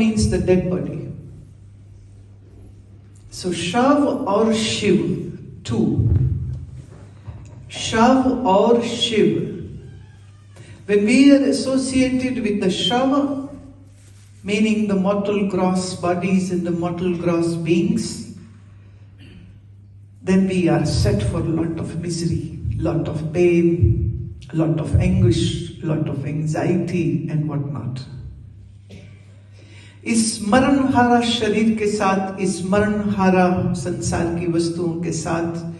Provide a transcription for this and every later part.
dead body. So Shav or Shiv, two. Shav or Shiv. When we are associated with the Shava, meaning the mortal gross bodies and the mortal gross beings, then we are set for a lot of misery, lot of pain, a lot of anguish, a lot of anxiety and whatnot. इस मरण हारा शरीर के साथ इस मरण हारा संसार की वस्तुओं के साथ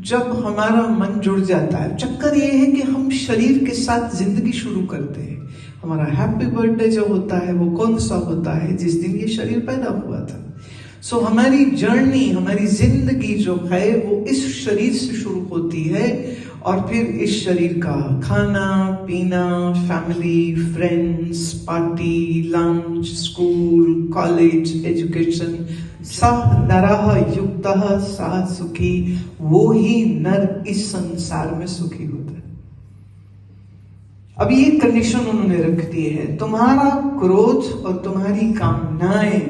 जब हमारा मन जुड़ जाता है चक्कर ये है कि हम शरीर के साथ ज़िंदगी शुरू करते हैं। हमारा हैप्पी बर्थडे जो होता है वो कौन सा होता है? जिस दिन ये शरीर पैदा हुआ था। सो so, हमारी जर्नी हमारी ज़िंदगी जो है वो इस शरीर से शुरू होती है और फिर इस शरीर का खाना पीना family friends party lunch school college education सह नरह युक्त सह सुखी, वो ही नर इस संसार में सुखी होता है। अब ये कंडीशन उन्होंने रख दी है। तुम्हारा क्रोध और तुम्हारी कामनाएँ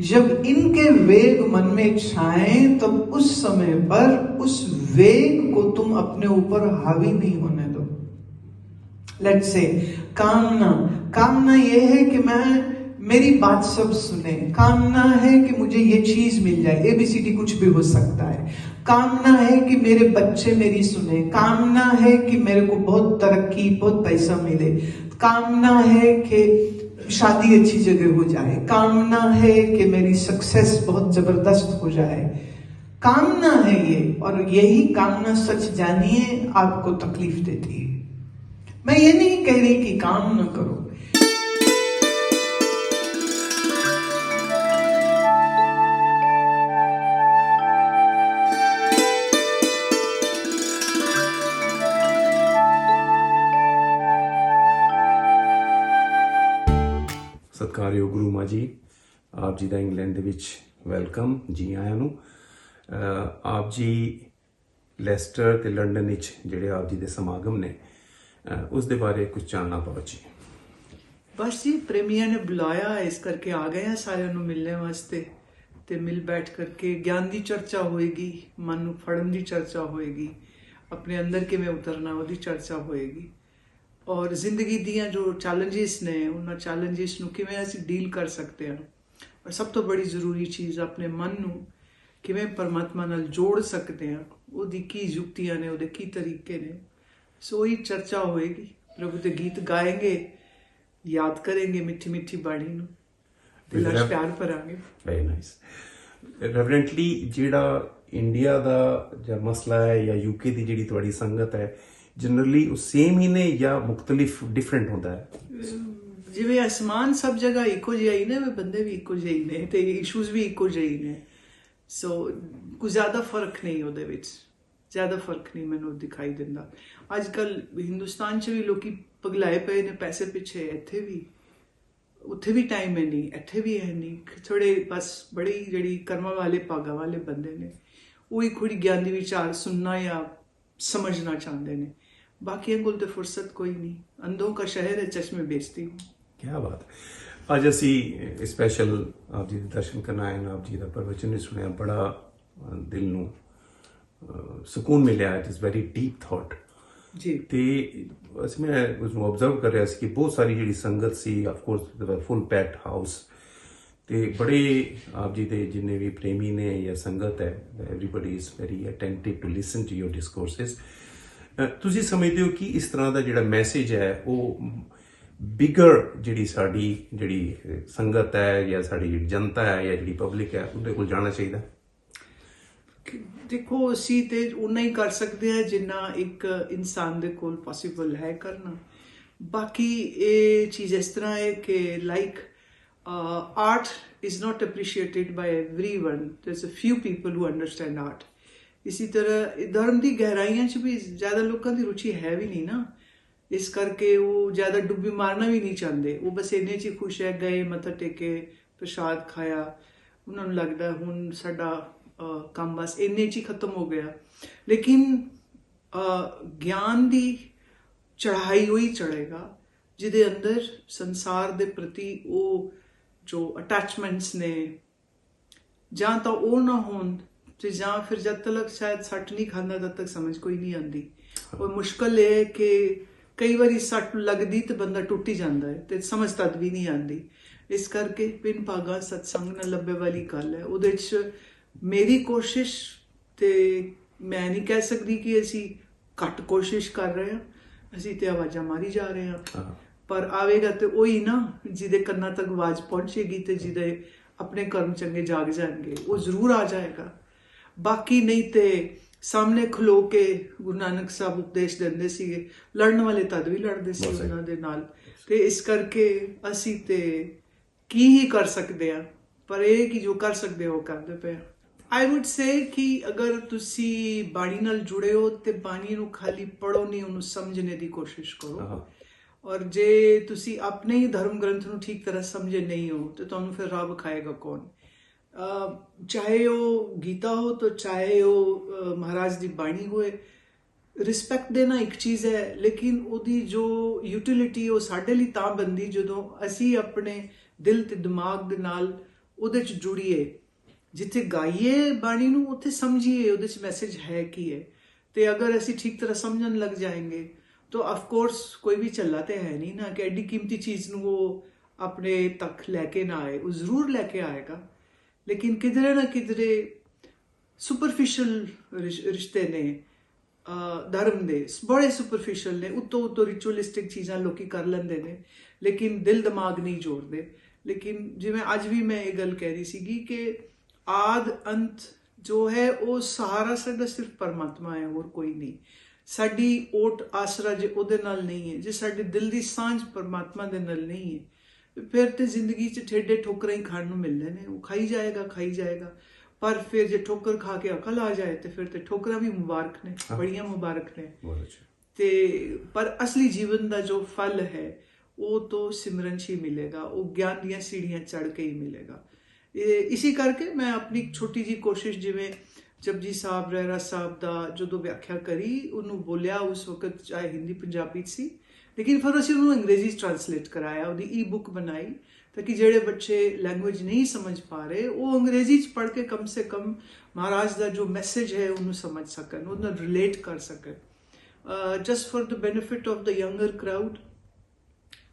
जब इनके वेग मन में छाए, तब उस समय पर उस वेग को तुम अपने ऊपर हावी नहीं होने लेट से कामना। कामना यह है कि मैं, मेरी बात सब सुने। कामना है कि मुझे ये चीज़ मिल जाए। एबीसीडी कुछ भी हो सकता है। कामना है कि मेरे बच्चे मेरी सुने। कामना है कि मेरे को बहुत तरक्की, बहुत पैसा मिले। कामना है कि शादी अच्छी जगह हो जाए। कामना है कि मेरी सक्सेस बहुत ज़बरदस्त हो जाए। कामना है ये। और यही कामना सच जानिए आपको तकलीफ़ देती है। मैं ये नहीं कह रही कि काम न करो ਸਤਿਕਾਰਯੋਗ ਗੁਰੂ ਮਾ ਜੀ ਆਪ ਜੀ ਦਾ ਇੰਗਲੈਂਡ ਦੇ ਵਿੱਚ ਵੈਲਕਮ ਜੀ ਆਇਆਂ ਨੂੰ ਅਹ ਆਪ ਜੀ ਲੈਸਟਰ ਤੇ ਲੰਡਨ ਵਿੱਚ ਜਿਹੜੇ ਆਪ ਜੀ ਦੇ ਸਮਾਗਮ ਨੇ ਅਹ ਉਸ ਦੇ ਬਾਰੇ ਕੁਝ ਜਾਣਨਾ ਪਾਓ ਜੀ। ਬਸ ਜੀ, ਪ੍ਰੇਮੀਆਂ ਨੇ ਬੁਲਾਇਆ, ਇਸ ਕਰਕੇ ਆ ਗਏ ਆ ਸਾਰਿਆਂ ਨੂੰ ਮਿਲਣ ਵਾਸਤੇ। ਤੇ ਮਿਲ ਬੈਠ ਕਰਕੇ ਗਿਆਨ ਦੀ ਚਰਚਾ ਹੋਏਗੀ, ਮਨ ਨੂੰ ਫੜਨ ਦੀ ਚਰਚਾ ਹੋਏਗੀ, ਆਪਣੇ ਅੰਦਰ ਕਿਵੇਂ ਉਤਰਨਾ ਉਹਦੀ ਚਰਚਾ ਹੋਏਗੀ। ਔਰ ਜ਼ਿੰਦਗੀ ਦੀਆਂ ਜੋ ਚੈਲੰਜਸ ਨੇ, ਉਹਨਾਂ ਚੈਲੰਜਸ ਨੂੰ ਕਿਵੇਂ ਅਸੀਂ ਡੀਲ ਕਰ ਸਕਦੇ ਹਾਂ? ਔਰ ਸਭ ਤੋਂ ਬੜੀ ਜ਼ਰੂਰੀ ਚੀਜ਼ ਆਪਣੇ ਮਨ ਨੂੰ ਕਿਵੇਂ ਪਰਮਾਤਮਾ ਨਾਲ ਜੋੜ ਸਕਦੇ ਹਾਂ? ਉਹਦੀ ਕੀ ਯੁਕਤੀਆਂ ਨੇ, ਉਹਦੇ ਕੀ ਤਰੀਕੇ ਨੇ? ਸੋ ਹੀ ਚਰਚਾ ਹੋਏਗੀ ਪ੍ਰਭੂ ਦੇ ਗੀਤ ਗਾਏਂਗੇ ਯਾਦ ਕਰਾਂਗੇ ਮਿੱਠੀ ਮਿੱਠੀ ਬਾਣੀ ਨੂੰ ਦਿਲਾਂ 'ਚ ਪਿਆਰ ਭਰਾਂਗੇ ਵੈਰੀ ਨਾਈਸ ਰੈਵਰੈਂਟਲੀ ਜਿਹੜਾ ਇੰਡੀਆ ਦਾ ਜਾਂ ਮਸਲਾ ਹੈ ਜਾਂ ਯੂਕੇ ਦੀ ਜਿਹੜੀ ਤੁਹਾਡੀ ਸੰਗਤ ਹੈ ਜਨਰਲੀ ਉਹ ਸੇਮ ਹੀ ਨੇ ਜਾਂ ਮੁxtਲਿਫ ਡਿਫਰੈਂਟ ਹੁੰਦਾ ਹੈ ਜਿਵੇਂ ਅਸਮਾਨ ਸਭ ਜਗ੍ਹਾ ਇੱਕੋ ਜਿਹਾ ਹੀ ਨੇ ਵੀ ਬੰਦੇ ਵੀ ਇੱਕੋ ਜਿਹੇ ਹੀ ਨੇ ਤੇ ਇਸ਼ੂਜ਼ ਵੀ ਇੱਕੋ ਜਿਹੇ ਹੀ ਨੇ ਸੋ ਕੋਈ ਜ਼ਿਆਦਾ ਫ਼ਰਕ ਨਹੀਂ ਉਹਦੇ ਵਿੱਚ ਜ਼ਿਆਦਾ ਫ਼ਰਕ ਨਹੀਂ ਮੈਨੂੰ ਦਿਖਾਈ ਦਿੰਦਾ। ਅੱਜ ਕੱਲ ਹਿੰਦੁਸਤਾਨ 'ਚ ਵੀ ਲੋਕੀ ਪਗਲਾਏ ਪਏ ਨੇ ਪੈਸੇ ਪਿੱਛੇ, ਇੱਥੇ ਵੀ। ਉੱਥੇ ਵੀ ਟਾਈਮ ਹੈ ਨਹੀਂ, ਇੱਥੇ ਵੀ ਹੈ ਨਹੀਂ। ਥੋੜੇ ਬਸ ਬੜੀ ਜਿਹੜੀ ਕਰਮਾਂ ਵਾਲੇ, ਭਾਗਾ ਵਾਲੇ ਬੰਦੇ ਨੇ। ਉਹ ਹੀ ਕੋਈ ਗਿਆਨ ਦੀ ਵਿਚਾਰ ਸੁਣਨਾ ਜਾਂ ਸਮਝਣਾ ਚਾਹੁੰਦੇ ਨੇ। ਬਾਕੀਆਂ ਕੋਲ ਤੇ ਫੁਰਸਤ ਕੋਈ ਨਹੀਂ। ਅੰਧੋਂ ਦਾ ਸ਼ਹਿਰ ਹੈ, ਚਸ਼ਮੇ ਵੇਚਤੀ ਹੂੰ। ਕੀ ਬਾਤ। ਅੱਜ ਅਸੀਂ ਸਪੈਸ਼ਲ ਆਪ ਜੀ ਦੇ ਦਰਸ਼ਨ ਕਰਨ ਆਏ ਨਾ ਆਪ ਜੀ ਦਾ ਪ੍ਰਵਚਨ ਸੁਣਿਆ, ਬੜਾ ਦਿਲ ਨੂੰ ਸਕੂਨ ਮਿਲਿਆ it is very deep thought ਜੀ ਤੇ ਅਸੀਂ ਮੈਂ ਉਸ ਨੂੰ ਆਬਜ਼ਰਵ ਕਰ ਰਿਹਾ ਸੀ ਕਿ ਬਹੁਤ ਸਾਰੀ ਜਿਹੜੀ ਸੰਗਤ ਸੀ of course full packed house ਤੇ ਬੜੇ ਆਪ ਜੀ ਦੇ ਜਿੰਨੇ ਵੀ ਪ੍ਰੇਮੀ ਨੇ ਜਾਂ ਸੰਗਤ ਹੈ everybody is very attentive to listen to your discourses ਤੁਸੀਂ ਸਮਝਦੇ ਹੋ ਕਿ ਇਸ ਤਰ੍ਹਾਂ ਦਾ ਜਿਹੜਾ ਮੈਸੇਜ ਹੈ ਉਹ ਬਿਗਰ ਜਿਹੜੀ ਸਾਡੀ ਜਿਹੜੀ ਸੰਗਤ ਹੈ ਜਾਂ ਸਾਡੀ ਜਨਤਾ ਹੈ ਜਾਂ ਜਿਹੜੀ ਪਬਲਿਕ ਹੈ ਉਹਦੇ ਕੋਲ ਜਾਣਾ ਚਾਹੀਦਾ ਦੇਖੋ ਅਸੀਂ ਤੇ ਉਨਾ ਹੀ ਕਰ ਸਕਦੇ ਹਾਂ ਜਿੰਨਾ ਇੱਕ ਇਨਸਾਨ ਦੇ ਕੋਲ ਪੋਸੀਬਲ ਹੈ ਕਰਨਾ ਬਾਕੀ ਇਹ ਚੀਜ਼ ਇਸ ਤਰ੍ਹਾਂ ਹੈ ਕਿ like art is not appreciated by everyone there's a few people who understand art ਇਸੀ ਤਰ੍ਹਾਂ ਇਹ ਧਰਮ ਦੀ ਗਹਿਰਾਈਆਂ 'ਚ ਵੀ ਜ਼ਿਆਦਾ ਲੋਕਾਂ ਦੀ ਰੁਚੀ ਹੈ ਵੀ ਨਹੀਂ ਨਾ ਇਸ ਕਰਕੇ ਉਹ ਜ਼ਿਆਦਾ ਡੁੱਬੀ ਮਾਰਨਾ ਵੀ ਨਹੀਂ ਚਾਹੁੰਦੇ ਉਹ ਬਸ ਇੰਨੇ 'ਚ ਹੀ ਖੁਸ਼ ਹੈ ਗਏ ਮੱਥਾ ਟੇਕੇ ਪ੍ਰਸ਼ਾਦ ਖਾਇਆ ਉਹਨਾਂ ਨੂੰ ਲੱਗਦਾ ਹੁਣ ਸਾਡਾ ਅਹ, ਕੰਮ ਬਸ ਇੰਨੇ 'ਚ ਹੀ ਖਤਮ ਹੋ ਗਿਆ। ਲੇਕਿਨ ਗਿਆਨ ਦੀ ਚੜ੍ਹਾਈ ਹੋਈ ਚੜ੍ਹੇਗਾ ਜਿਹਦੇ ਅੰਦਰ ਸੰਸਾਰ ਦੇ ਪ੍ਰਤੀ ਉਹ ਜੋ ਅਟੈਚਮੈਂਟਸ ਨੇ ਜਾਂ ਤਾਂ ਉਹ ਨਾ ਹੋਣ ਤੇ ਜਾਂ ਫਿਰ ਜਦ ਤੱਕ ਸ਼ਾਇਦ ਸੱਟ ਨਹੀਂ ਖਾਂਦਾ ਤਦ ਤੱਕ ਸਮਝ ਕੋਈ ਨਹੀਂ ਆਉਂਦੀ। ਉਹ ਮੁਸ਼ਕਲ ਇਹ ਹੈ ਕਿ ਕਈ ਵਾਰੀ ਸੱਟ ਲੱਗਦੀ ਤੇ ਬੰਦਾ ਟੁੱਟ ਹੀ ਜਾਂਦਾ ਹੈ ਤੇ ਸਮਝ ਤਦ ਵੀ ਨਹੀਂ ਆਉਂਦੀ। ਇਸ ਕਰਕੇ ਪਿੰਨ ਭਾਗਾ ਸਤਸੰਗ ਨਾਲ ਲੱਭੇ ਵਾਲੀ ਗੱਲ ਹੈ। ਉਹਦੇ 'ਚ ਮੇਰੀ ਕੋਸ਼ਿਸ਼ ਤੇ ਮੈਂ ਨਹੀਂ ਕਹਿ ਸਕਦੀ ਕਿ ਅਸੀਂ ਘੱਟ ਕੋਸ਼ਿਸ਼ ਕਰ ਰਹੇ ਹਾਂ। ਅਸੀਂ ਤੇ ਆਵਾਜ਼ਾਂ ਮਾਰੀ ਜਾ ਰਹੇ ਹਾਂ। ਪਰ ਆਵੇਗਾ ਤੇ ਉਹੀ ਨਾ ਜਿਹਦੇ ਕੰਨਾਂ ਤੱਕ ਆਵਾਜ਼ ਪਹੁੰਚੇਗੀ ਤੇ ਜਿਹਦੇ ਆਪਣੇ ਕਰਮ ਚੰਗੇ ਜਾਗ ਜਾਣਗੇ ਉਹ ਜ਼ਰੂਰ ਆ ਜਾਏਗਾ। ਬਾਕੀ ਨਹੀਂ ਤੇ ਸਾਹਮਣੇ ਖਲੋ ਕੇ ਗੁਰੂ ਨਾਨਕ ਸਾਹਿਬ ਉਪਦੇਸ਼ ਦਿੰਦੇ ਸੀਗੇ। ਲੜਨ ਵਾਲੇ ਤਦ ਵੀ ਲੜਦੇ ਸੀ। ਉਹਨਾਂ ਦੇ ਨਾਲ। ਤੇ ਇਸ ਕਰਕੇ ਅਸੀਂ ਤੇ ਕੀ ਹੀ ਕਰ ਸਕਦੇ ਆ ਪਰ ਇਹ ਕਿ ਜੋ ਕਰ ਸਕਦੇ ਹੋ ਕਰਦੇ ਪਏ ਆਈ ਊਡ ਸੇ ਕਿ ਅਗਰ ਤੁਸੀਂ ਬਾਣੀ ਨਾਲ ਜੁੜੇ ਹੋ ਤੇ ਬਾਣੀ ਨੂੰ ਖਾਲੀ ਪੜੋ ਨਹੀਂ ਉਹਨੂੰ ਸਮਝਣੇ ਦੀ ਕੋਸ਼ਿਸ਼ ਕਰੋ ਔਰ ਜੇ ਤੁਸੀਂ ਆਪਣੇ ਹੀ ਧਰਮ ਗ੍ਰੰਥ ਨੂੰ ਠੀਕ ਤਰ੍ਹਾਂ ਸਮਝੇ ਨਹੀਂ ਹੋ ਤੇ ਤੁਹਾਨੂੰ ਫਿਰ ਰੱਬ ਖਾਏਗਾ ਕੌਣ ਚਾਹੇ ਉਹ ਗੀਤਾ ਹੋ ਤਾਂ ਚਾਹੇ ਉਹ ਮਹਾਰਾਜ ਦੀ ਬਾਣੀ ਹੋਏ ਰਿਸਪੈਕਟ ਦੇਣਾ ਇੱਕ ਚੀਜ਼ ਹੈ ਲੇਕਿਨ ਉਹਦੀ ਜੋ ਯੂਟਿਲਿਟੀ ਉਹ ਸਾਡੇ ਲਈ ਤਾਂ ਬੰਦੀ ਜਦੋਂ ਅਸੀਂ ਆਪਣੇ ਦਿਲ ਤੇ ਦਿਮਾਗ ਦੇ ਨਾਲ ਉਹਦੇ ਚ ਜੁੜੀਏ ਜਿੱਥੇ ਗਾਈਏ ਬਾਣੀ ਨੂੰ, ਉੱਥੇ ਸਮਝੀਏ, ਉਹਦੇ ਚ ਮੈਸੇਜ ਹੈ ਕੀ ਹੈ? ਤੇ ਅਗਰ ਅਸੀਂ ਠੀਕ ਤਰ੍ਹਾਂ ਸਮਝਣ ਲੱਗ ਜਾਏਂਗੇ, ਤਾਂ ਆਫ ਕੋਰਸ ਕੋਈ ਵੀ ਚੱਲਾ ਤੇ ਹੈ ਨਹੀਂ ਨਾ ਕਿ ਐਡੀ ਕੀਮਤੀ ਚੀਜ਼ ਨੂੰ ਉਹ ਆਪਣੇ ਤੱਕ ਲੈ ਕੇ ਨਾ ਆਏ, ਉਹ ਜ਼ਰੂਰ ਲੈ ਕੇ ਆਏਗਾ। ਲੇਕਿਨ ਕਿਧਰੇ ਨਾ ਕਿਧਰੇ ਸੁਪਰਫੀਸ਼ੀਅਲ ਰਿਸ਼ਤੇ ਨੇ ਧਰਮ ਦੇ, ਬੜੇ ਸੁਪਰਫੀਸ਼ੀਅਲ ਨੇ, ਉਤੋਂ ਉਤੋਂ ਰਿਚੁਅਲਿਸਟਿਕ ਚੀਜ਼ਾਂ ਲੋਕੀ ਕਰ ਲੈਂਦੇ ਨੇ, ਲੇਕਿਨ ਦਿਲ ਦਿਮਾਗ ਨਹੀਂ ਜੋੜਦੇ। ਲੇਕਿਨ ਜਿਵੇਂ ਅੱਜ ਵੀ ਮੈਂ ਇਹ ਗੱਲ ਕਹਿ ਰਹੀ ਸੀਗੀ ਕਿ ਆਦ ਅੰਤ ਜੋ ਹੈ ਉਹ ਸਹਾਰਾ ਸਾਡਾ ਸਿਰਫ ਪਰਮਾਤਮਾ ਹੈ ਹੋਰ ਕੋਈ ਨਹੀਂ। ਸਾਡੀ ਓਟ ਆਸਰਾ ਜੇ ਉਹਦੇ ਨਾਲ ਨਹੀਂ ਹੈ ਜੇ ਸਾਡੇ ਦਿਲ ਦੀ ਸਾਂਝ ਪਰਮਾਤਮਾ ਦੇ ਨਾਲ ਨਹੀਂ ਹੈ ਫਿਰ ਤੇ ਜ਼ਿੰਦਗੀ 'ਚ ਠੇਡੇ ਠੋਕਰਾਂ ਹੀ ਖਾਣ ਨੂੰ ਮਿਲਦੇ ਨੇ। ਉਹ ਖਾਈ ਜਾਏਗਾ ਖਾਈ ਜਾਏਗਾ ਪਰ ਫਿਰ ਜੇ ਠੋਕਰ ਖਾ ਕੇ ਅਕਲ ਆ ਜਾਏ ਤੇ ਫਿਰ ਤੇ ਠੋਕਰਾਂ ਵੀ ਮੁਬਾਰਕ ਨੇ। ਬੜੀਆਂ ਮੁਬਾਰਕ ਨੇ। ਤੇ ਪਰ ਅਸਲੀ ਜੀਵਨ ਦਾ ਜੋ ਫਲ ਹੈ ਉਹ ਤੋਂ ਸਿਮਰਨ ਹੀ ਮਿਲੇਗਾ ਉਹ ਗਿਆਨ ਦੀਆਂ ਸੀੜੀਆਂ ਚੜ ਕੇ ਹੀ ਮਿਲੇਗਾ। ਇਸੇ ਕਰਕੇ ਮੈਂ ਆਪਣੀ ਛੋਟੀ ਜੀ ਕੋਸ਼ਿਸ਼ ਜਿਵੇਂ ਜਪਜੀ ਸਾਹਿਬ ਰਹਿਰਾ ਸਾਹਿਬ ਦਾ ਜਦੋਂ ਵਿਆਖਿਆ ਕਰੀ, ਉਹਨੂੰ ਬੋਲਿਆ ਉਸ ਵਕਤ ਚਾਹੇ ਹਿੰਦੀ ਪੰਜਾਬੀ 'ਚ ਸੀ। ਲੇਕਿਨ ਫਿਰ ਅਸੀਂ ਉਹਨੂੰ ਅੰਗਰੇਜ਼ੀ 'ਚ ਟ੍ਰਾਂਸਲੇਟ ਕਰਾਇਆ, ਉਹਦੀ ਈ ਬੁੱਕ ਬਣਾਈ, ਤਾਂ ਕਿ ਜਿਹੜੇ ਬੱਚੇ ਲੈਂਗੁਏਜ ਨਹੀਂ ਸਮਝ ਪਾ ਰਹੇ, ਉਹ ਅੰਗਰੇਜ਼ੀ 'ਚ ਪੜ੍ਹ ਕੇ ਕਮ ਸੇ ਕਮ ਮਹਾਰਾਜ ਦਾ ਜੋ ਮੈਸੇਜ ਹੈ ਉਹਨੂੰ ਸਮਝ ਸਕਣ ਉਹਨੂੰ ਰਿਲੇਟ ਕਰ ਸਕਣ। Just for the benefit of the younger crowd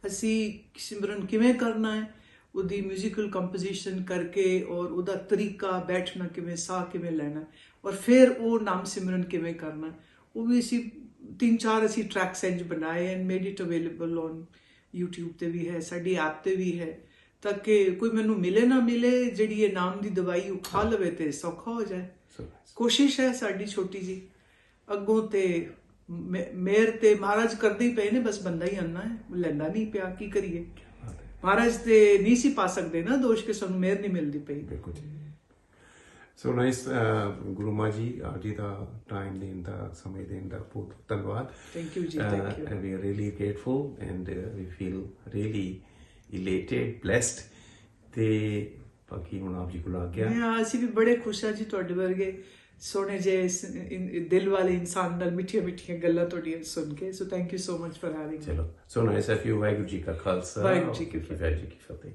ਅਸੀਂ ਸਿਮਰਨ ਕਿਵੇਂ ਕਰਨਾ ਹੈ? ਉਹਦੀ ਮਿਊਜ਼ੀਕਲ ਕੰਪੋਜੀਸ਼ਨ ਕਰਕੇ ਔਰ ਉਹਦਾ ਤਰੀਕਾ ਬੈਠਣਾ ਕਿਵੇਂ ਸਾਹ ਕਿਵੇਂ ਲੈਣਾ। ਔਰ ਫਿਰ ਉਹ ਨਾਮ ਸਿਮਰਨ ਕਿਵੇਂ ਕਰਨਾ। ਉਹ ਵੀ ਅਸੀਂ ਤਿੰਨ ਚਾਰ ਅਸੀਂ ਟਰੈਕਸ ਇੰਜ ਬਣਾਏ and made it available on YouTube ਤੇ ਵੀ ਹੈ ਸਾਡੀ ਐਪ ਤੇ ਵੀ ਹੈ ਤਾਂ ਕਿ ਕੋਈ ਮੈਨੂੰ ਮਿਲੇ ਨਾ ਮਿਲੇ ਜਿਹੜੀ ਇਹ ਨਾਮ ਦੀ ਦਵਾਈ ਉਹ ਖਾ ਲਵੇ ਤੇ ਸੌਖਾ ਹੋ ਜਾਏ। ਕੋਸ਼ਿਸ਼ ਹੈ ਸਾਡੀ ਛੋਟੀ ਜੀ। ਅੱਗੋਂ ਤੇ ਮੇਰ ਤੇ ਮਹਾਰਾਜ ਕਰਦੇ ਹੀ ਪਏ ਨੇ ਬਸ ਬੰਦਾ ਹੀ ਆਨਾ ਹੈ ਲੈਂਦਾ ਨਹੀਂ ਪਿਆ ਕੀ ਕਰੀਏ? ਮਹਾਰਾਜ ਤੇ ਨਹੀਂ ਸੀ ਪਾ ਸਕਦੇ ਨਾ ਦੋਸ਼ ਕਿ ਸਾਨੂੰ ਮੇਰ ਨਹੀਂ ਮਿਲਦੀ ਪਈ। ਬਿਲਕੁਲ ਜੀ। ਸੋ ਨਾਈਸ ਗੁਰੂ ਮਾਂ ਜੀ ਆਪ ਜੀ ਦਾ ਟਾਈਮ ਦੇਣ ਦਾ ਸਮੇਂ ਦੇਣ ਦਾ ਬਹੁਤ ਧੰਨਵਾਦ। Thank you ਜੀ, and we are really grateful and uh, we feel really elated blessed ਤੇ ਬਾਕੀ ਹੁਣ ਆਪ ਜੀ ਕੋਲ ਆ ਗਿਆ। ਮੈਂ ਅਸੀਂ ਵੀ ਬੜੇ ਖੁਸ਼ ਹਾਂ ਜੀ ਤੁਹਾਡੇ ਵਰਗੇ। ਸੋਹਣੇ ਇਨ- ਦਿਲ ਵਾਲੇ ਇਨਸਾਨ ਨਾਲ ਮਿੱਠੀਆਂ ਮਿੱਠੀਆਂ ਗੱਲਾਂ ਤੁਹਾਡੀਆਂ ਸੁਣ ਕੇ। So thank you so much for having ਚਲੋ। So nice of you Waheguru ji ਕਾ ਖਾਲਸਾ। ਜੀ ਵਾਹਿਗੁਰੂ ਜੀ ਕੀ ਫਤਿਹ।